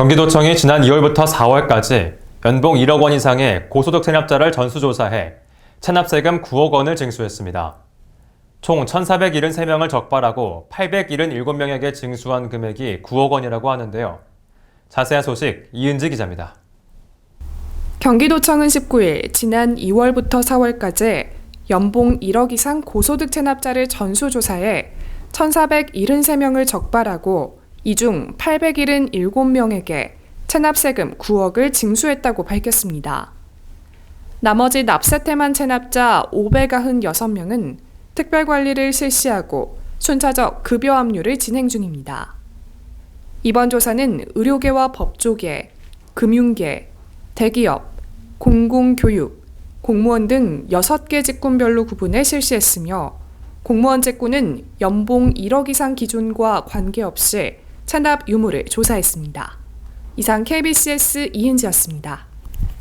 경기도청이 지난 2월부터 4월까지 연봉 1억 원 이상의 고소득 체납자를 전수조사해 체납세금 9억 원을 징수했습니다. 총 1,473명을 적발하고 877명에게 징수한 금액이 9억 원이라고 하는데요. 자세한 소식 이은지 기자입니다. 경기도청은 19일 지난 2월부터 4월까지 연봉 1억 이상 고소득 체납자를 전수조사해 1,473명을 적발하고 이 중 877명에게 체납세금 9억을 징수했다고 밝혔습니다. 나머지 납세태만 체납자 596명은 특별관리를 실시하고 순차적 급여 압류를 진행 중입니다. 이번 조사는 의료계와 법조계, 금융계, 대기업, 공공교육, 공무원 등 6개 직군별로 구분해 실시했으며 공무원 직군은 연봉 1억 이상 기준과 관계없이 체납 유무를 조사했습니다. 이상 KBCS 이은지였습니다.